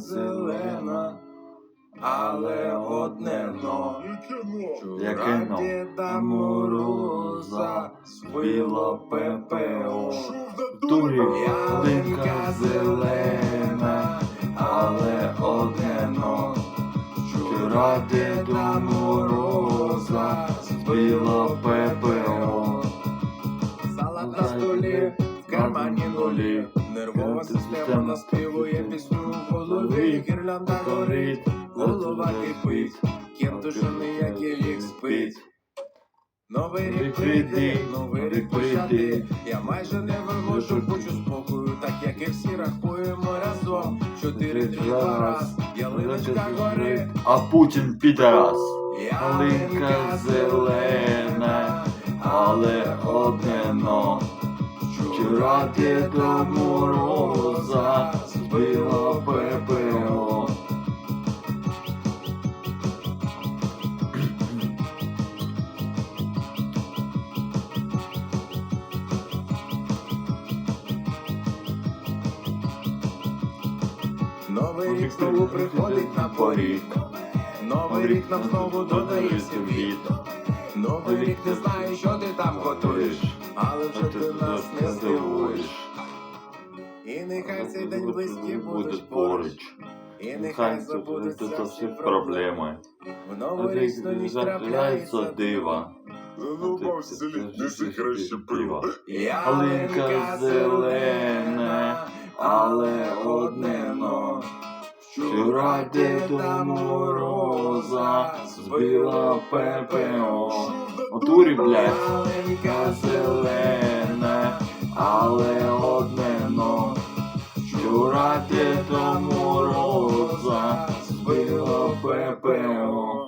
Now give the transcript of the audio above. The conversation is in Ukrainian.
зелена, але одне но. Яке но? Діда Мороза збило ППО. Турі, Ялинка зелена, але одне но. Вчора Діда Мороза збило ППО. На столі, в кармані нулі. Нервова система наспівує пісню. Гірлянда горить, голова кипить. Ким тушений, як і рік спить. Новий рік прийде, новий рік пощади. Я майже не вивожу, хочу спокою, так як і всі рахуємо разом. Чотири три два раз, ялиночка горить. А Путін підарас. Ялинка зелена, але одне но. Вчора Діда Мороза Новий рік знову приходить на поріг. Новий рік нам знову додає світ. Новий рік не знає, що ти там готуєш, але вже ти нас не здивуєш. І нехай цей день близькі будуть поруч. І нехай забудуться всі проблеми. В новий рік знову ніч трапляється дива. Задумав селі, неси краще пиво. Ялинка зелена, але. Вчора діда мороза збила ППО. О турі, блядь. Маленька зелена, але одне но. Вчора діда мороза збила ППО.